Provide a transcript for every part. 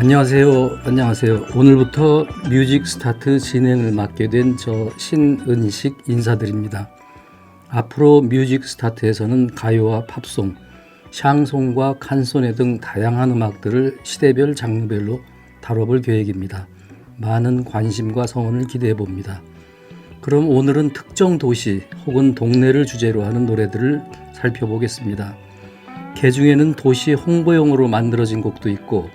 안녕하세요. 안녕하세요. 오늘부터 뮤직 스타트 진행을 맡게 된 저 신은식 인사드립니다. 앞으로 뮤직 스타트에서는 가요와 팝송, 샹송과 칸소네 등 다양한 음악들을 시대별 장르별로 다뤄볼 계획입니다. 많은 관심과 성원을 기대해 봅니다. 그럼 오늘은 특정 도시 혹은 동네를 주제로 하는 노래들을 살펴보겠습니다. 개 중에는 도시 홍보용으로 만들어진 곡도 있고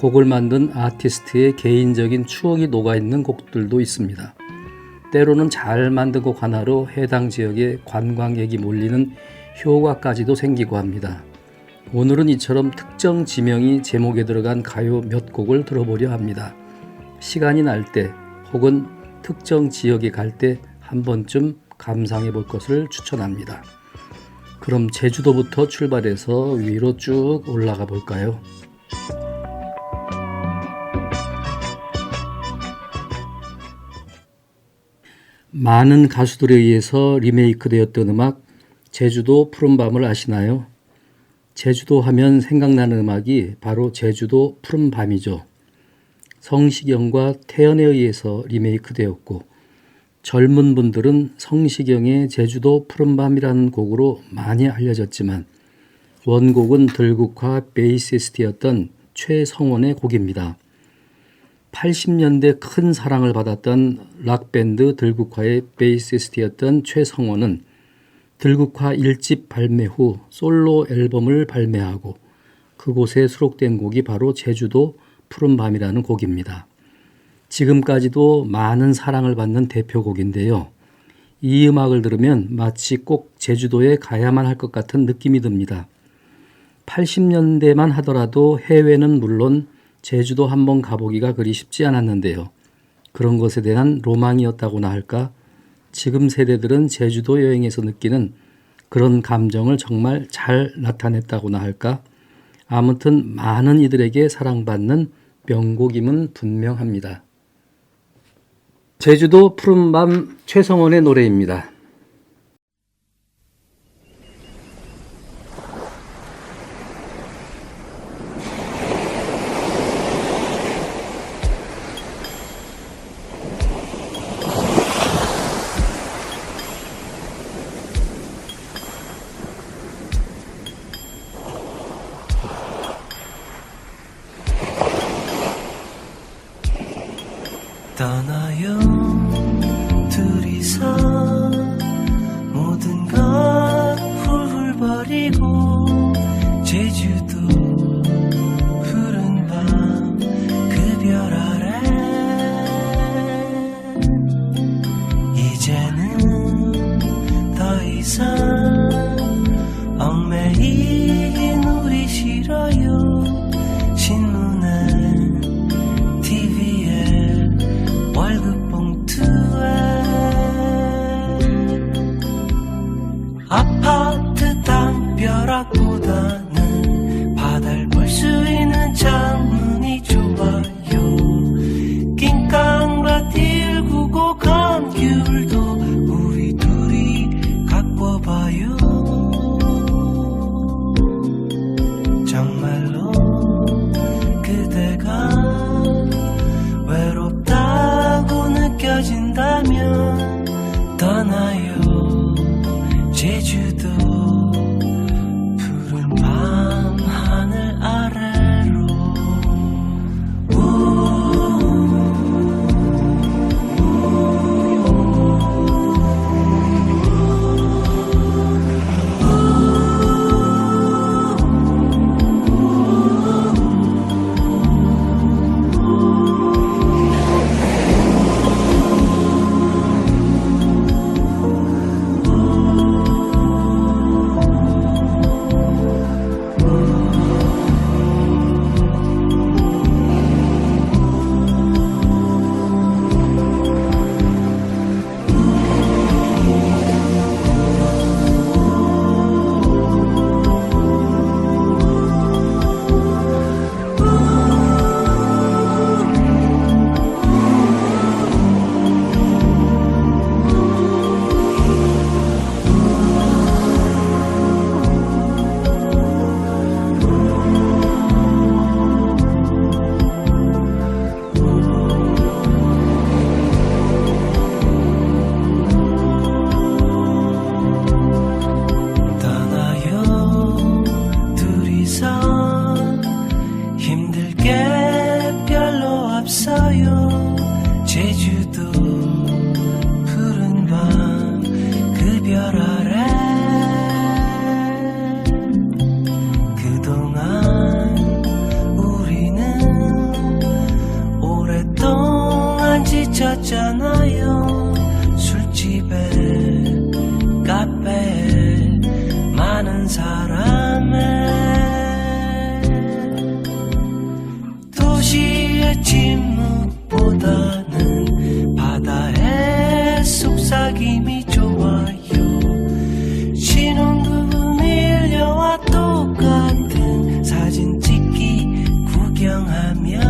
곡을 만든 아티스트의 개인적인 추억이 녹아있는 곡들도 있습니다. 때로는 잘 만든 곡 하나로 해당 지역에 관광객이 몰리는 효과까지도 생기고 합니다. 오늘은 이처럼 특정 지명이 제목에 들어간 가요 몇 곡을 들어보려 합니다. 시간이 날 때 혹은 특정 지역에 갈 때 한 번쯤 감상해 볼 것을 추천합니다. 그럼 제주도부터 출발해서 위로 쭉 올라가 볼까요? 많은 가수들에 의해서 리메이크 되었던 음악 제주도 푸른밤을 아시나요? 제주도 하면 생각나는 음악이 바로 제주도 푸른밤이죠. 성시경과 태연에 의해서 리메이크 되었고 젊은 분들은 성시경의 제주도 푸른밤이라는 곡으로 많이 알려졌지만 원곡은 들국화 베이시스트였던 최성원의 곡입니다. 80년대 큰 사랑을 받았던 락밴드 들국화의 베이시스트였던 최성원은 들국화 1집 발매 후 솔로 앨범을 발매하고 그곳에 수록된 곡이 바로 제주도 푸른밤이라는 곡입니다. 지금까지도 많은 사랑을 받는 대표곡인데요. 이 음악을 들으면 마치 꼭 제주도에 가야만 할 것 같은 느낌이 듭니다. 80년대만 하더라도 해외는 물론 제주도 한번 가보기가 그리 쉽지 않았는데요. 그런 것에 대한 로망이었다고나 할까? 지금 세대들은 제주도 여행에서 느끼는 그런 감정을 정말 잘 나타냈다고나 할까? 아무튼 많은 이들에게 사랑받는 명곡임은 분명합니다. 제주도 푸른밤 최성원의 노래입니다. 구경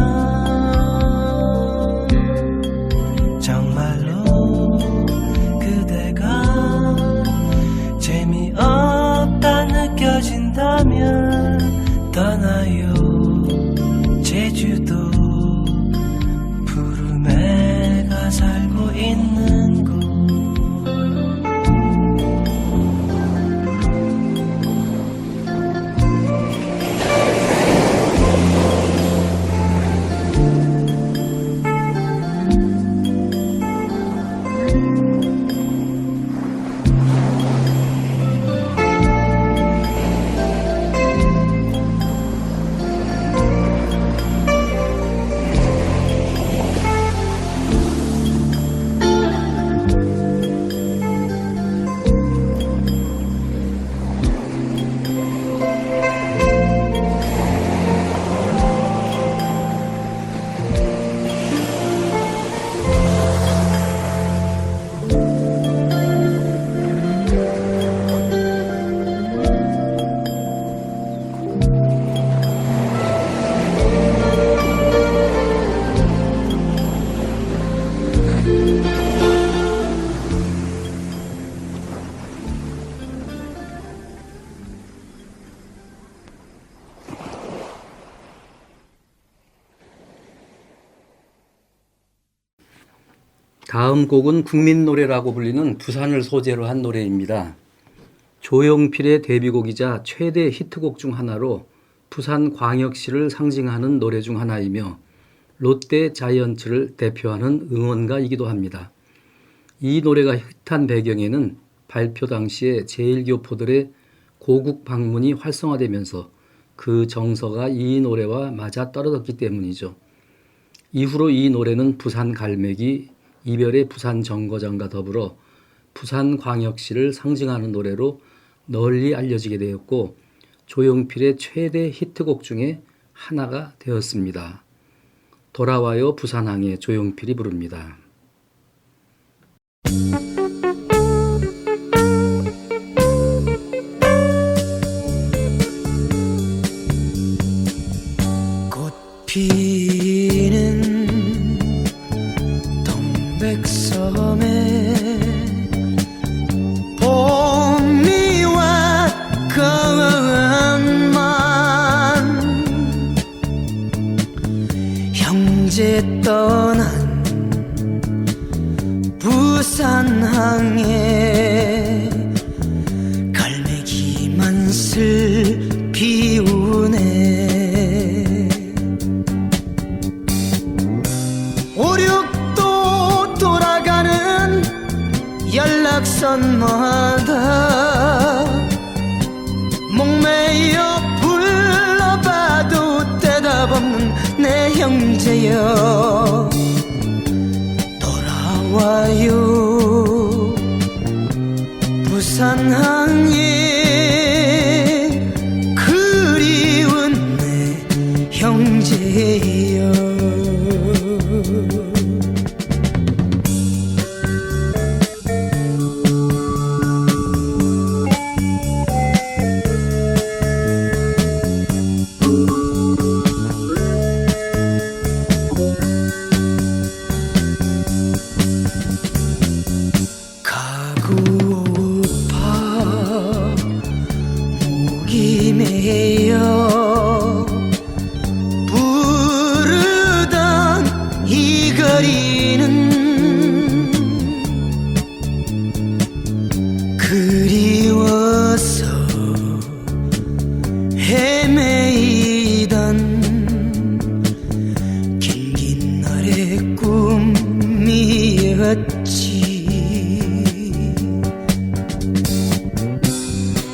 다음 곡은 국민 노래라고 불리는 부산을 소재로 한 노래입니다. 조용필의 데뷔곡이자 최대 히트곡 중 하나로 부산 광역시를 상징하는 노래 중 하나이며 롯데 자이언츠를 대표하는 응원가이기도 합니다. 이 노래가 히트한 배경에는 발표 당시에 제1교포들의 고국 방문이 활성화되면서 그 정서가 이 노래와 맞아 떨어졌기 때문이죠. 이후로 이 노래는 부산 갈매기, 이별의 부산 정거장과 더불어 부산 광역시를 상징하는 노래로 널리 알려지게 되었고 조용필의 최대 히트곡 중에 하나가 되었습니다. 돌아와요 부산항에 조용필이 부릅니다.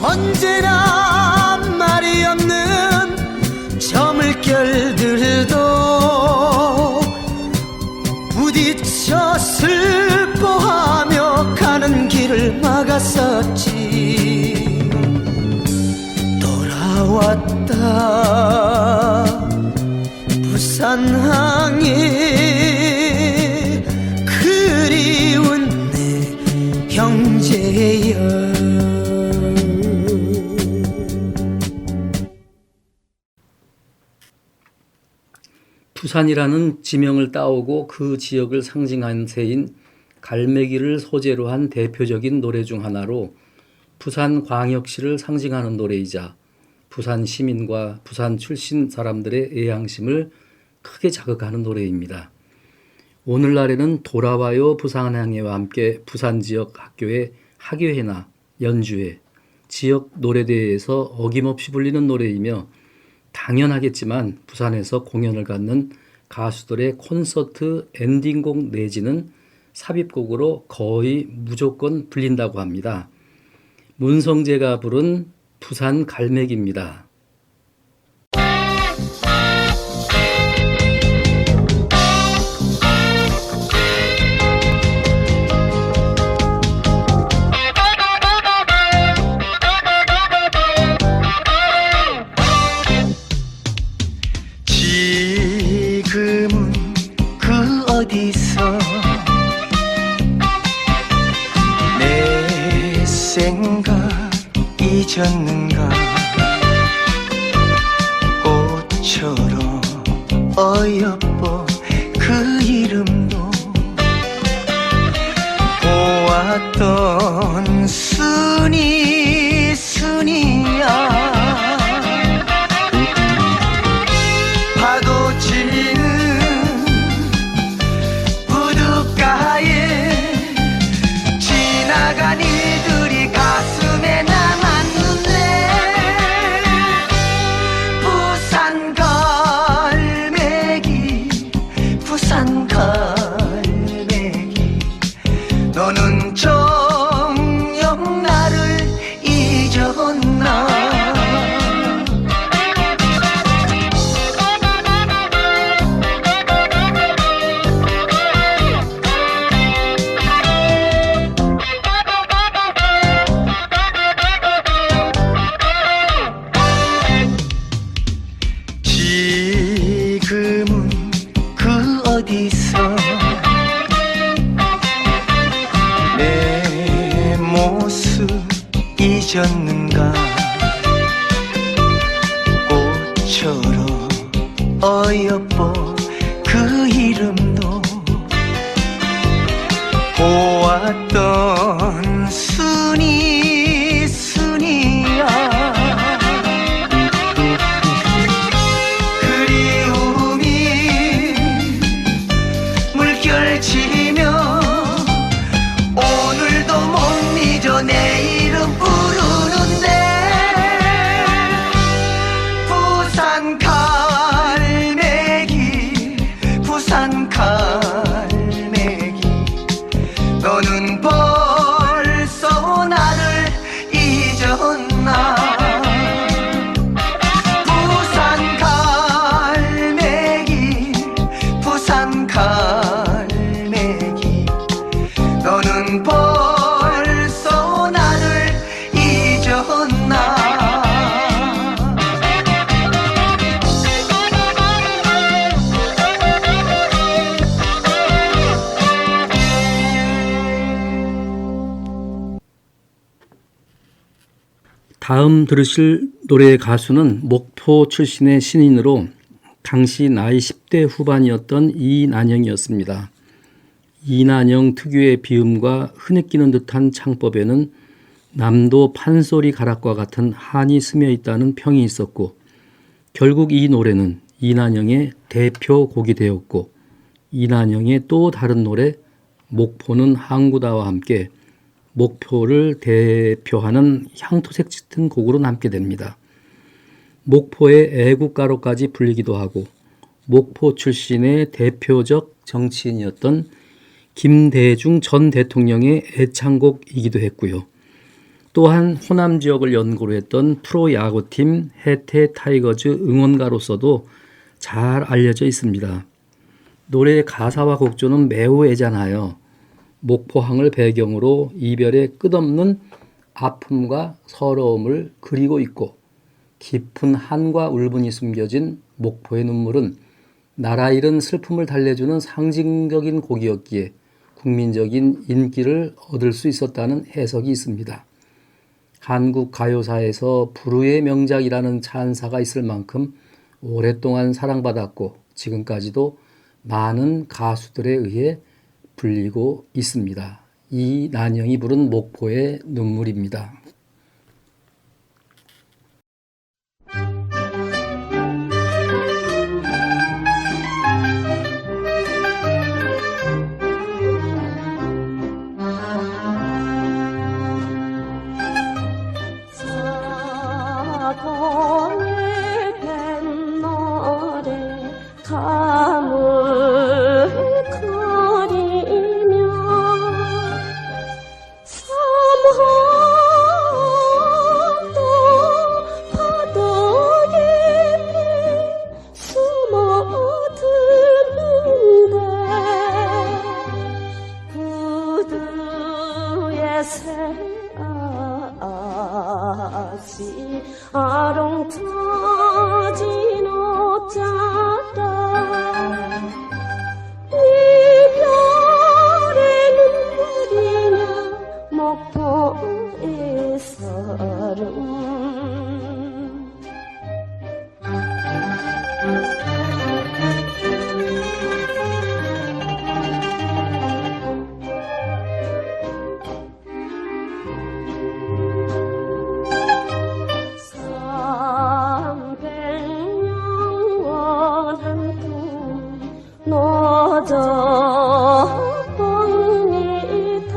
언제나 말이 없는 저 물결들도 부딪히 미쳐 슬퍼하며 가는 길을 막았었지. 돌아왔다. 부산항에 부산이라는 지명을 따오고 그 지역을 상징한 새인 갈매기를 소재로 한 대표적인 노래 중 하나로 부산 광역시를 상징하는 노래이자 부산 시민과 부산 출신 사람들의 애향심을 크게 자극하는 노래입니다. 오늘날에는 돌아와요 부산항해와 함께 부산 지역 학교의 학예회나 연주회, 지역 노래대회에서 어김없이 불리는 노래이며 당연하겠지만 부산에서 공연을 갖는 가수들의 콘서트 엔딩곡 내지는 삽입곡으로 거의 무조건 불린다고 합니다. 문성재가 부른 부산 갈매기입니다. 잊었는가? 꽃처럼 어여뻐 그 이름도 보았던 다음 들으실 노래의 가수는 목포 출신의 신인으로 당시 나이 10대 후반이었던 이난영이었습니다. 이난영 특유의 비음과 흐느끼는 듯한 창법에는 남도 판소리 가락과 같은 한이 스며 있다는 평이 있었고 결국 이 노래는 이난영의 대표 곡이 되었고 이난영의 또 다른 노래 목포는 항구다와 함께 목포를 대표하는 향토색 짙은 곡으로 남게 됩니다. 목포의 애국가로까지 불리기도 하고 목포 출신의 대표적 정치인이었던 김대중 전 대통령의 애창곡이기도 했고요. 또한 호남 지역을 연구로 했던 프로 야구팀 해태 타이거즈 응원가로서도 잘 알려져 있습니다. 노래의 가사와 곡조는 매우 애잔하여 목포항을 배경으로 이별의 끝없는 아픔과 서러움을 그리고 있고 깊은 한과 울분이 숨겨진 목포의 눈물은 나라 잃은 슬픔을 달래주는 상징적인 곡이었기에 국민적인 인기를 얻을 수 있었다는 해석이 있습니다. 한국 가요사에서 불후의 명작이라는 찬사가 있을 만큼 오랫동안 사랑받았고 지금까지도 많은 가수들에 의해 불리고 있습니다. 이 난영이 부른 목포의 눈물입니다. 노져 꽃밑에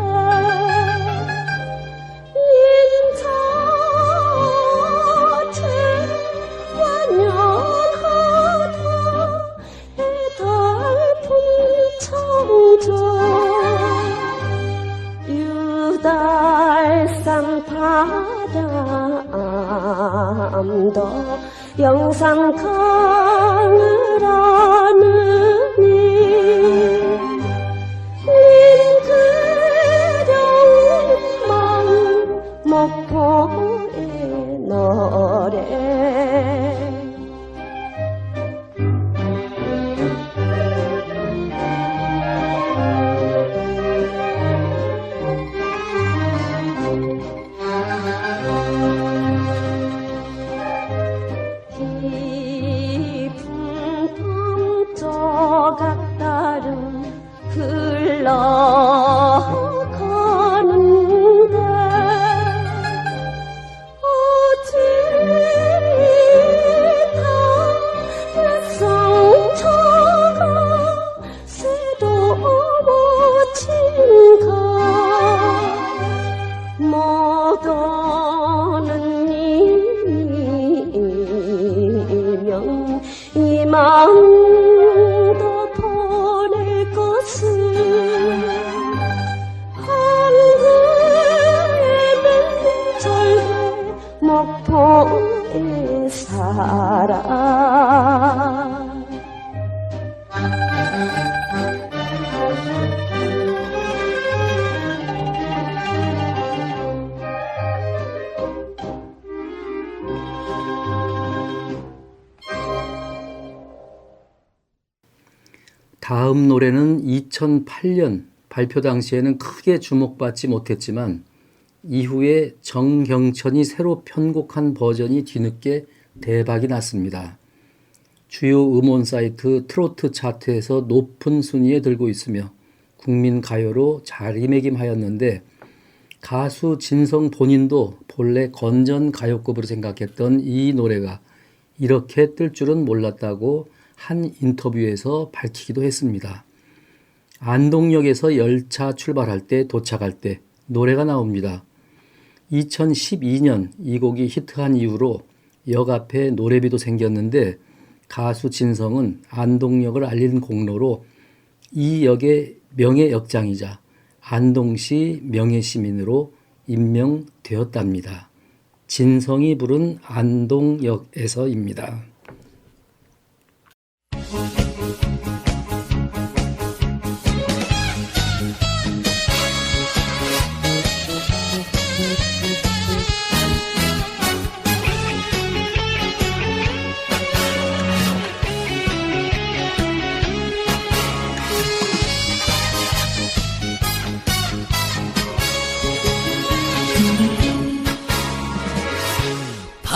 인자체 완연하다 해달픈 청조 유달산 바람도 영상 강 다음 노래는 2008년 발표 당시에는 크게 주목받지 못했지만 이후에 정경천이 새로 편곡한 버전이 뒤늦게 대박이 났습니다. 주요 음원 사이트 트로트 차트에서 높은 순위에 들고 있으며 국민 가요로 자리매김하였는데 가수 진성 본인도 본래 건전 가요급으로 생각했던 이 노래가 이렇게 뜰 줄은 몰랐다고 한 인터뷰에서 밝히기도 했습니다. 안동역에서 열차 출발할 때 도착할 때 노래가 나옵니다. 2012년 이 곡이 히트한 이후로 역 앞에 노래비도 생겼는데 가수 진성은 안동역을 알린 공로로 이 역의 명예 역장이자 안동시 명예시민으로 임명되었답니다. 진성이 부른 안동역에서입니다.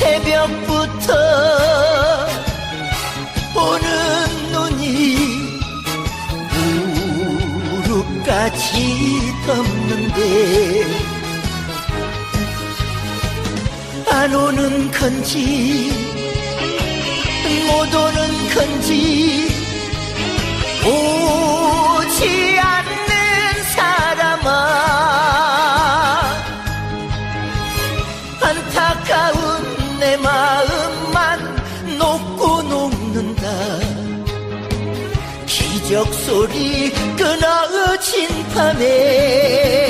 새벽부터 오는 눈이 무릎까지 덮는데 안 오는 건지 못 오는 건지 오지 않는 사람아 안타까운 내 마음만 녹고 녹는다. 기적 소리 끊어진 밤에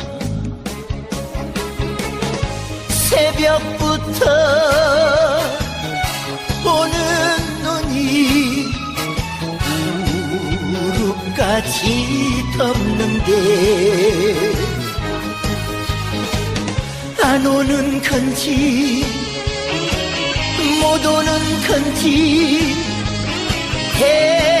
새벽부터 오는 눈이 무릎까지 덮는데 안 오는 건지 못 오는 건지 대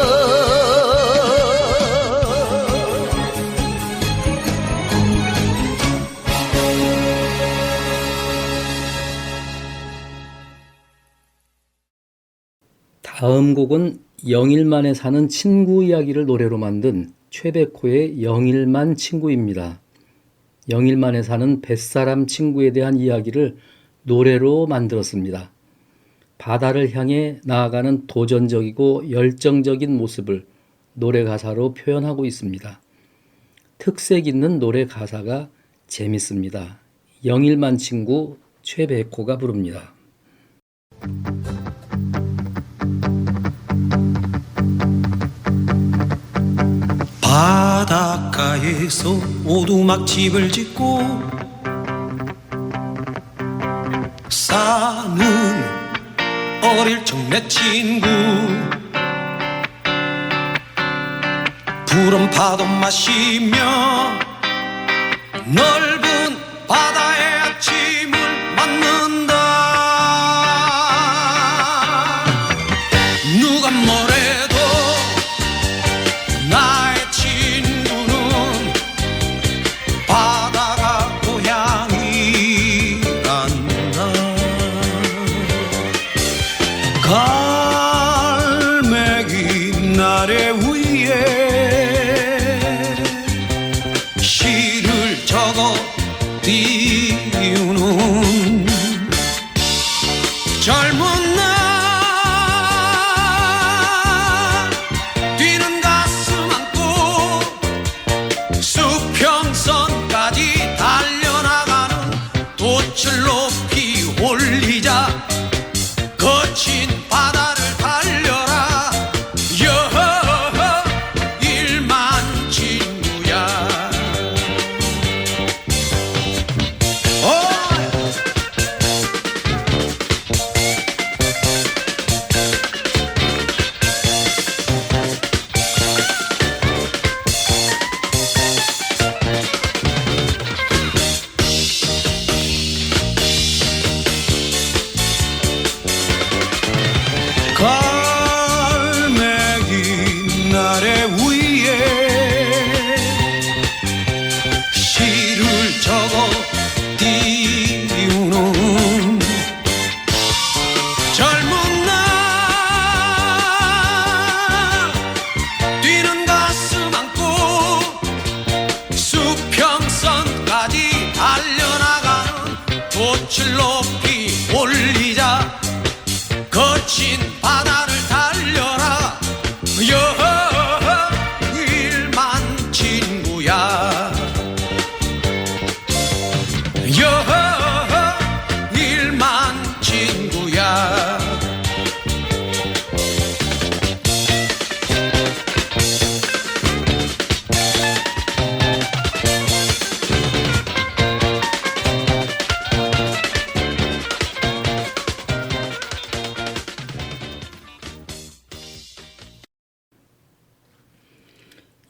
다음 곡은 영일만에 사는 친구 이야기를 노래로 만든 최백호의 영일만 친구입니다. 영일만에 사는 뱃사람 친구에 대한 이야기를 노래로 만들었습니다. 바다를 향해 나아가는 도전적이고 열정적인 모습을 노래 가사로 표현하고 있습니다. 특색 있는 노래 가사가 재밌습니다. 영일만 친구 최백호가 부릅니다. 바닷가에서 오두막집을 짓고 사는 어릴 적 내 친구. 푸른 파도 마시며 넓은 바다 갈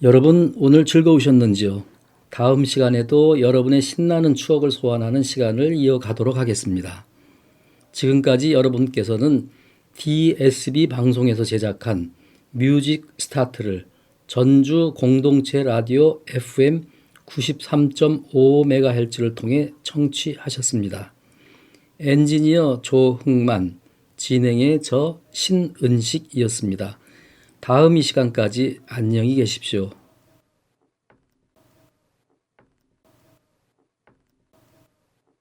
여러분 오늘 즐거우셨는지요? 다음 시간에도 여러분의 신나는 추억을 소환하는 시간을 이어가도록 하겠습니다. 지금까지 여러분께서는 DSB 방송에서 제작한 뮤직 스타트를 전주 공동체 라디오 FM 93.5MHz를 통해 청취하셨습니다. 엔지니어 조흥만, 진행의 저 신은식이었습니다. 다음 이 시간까지 안녕히 계십시오.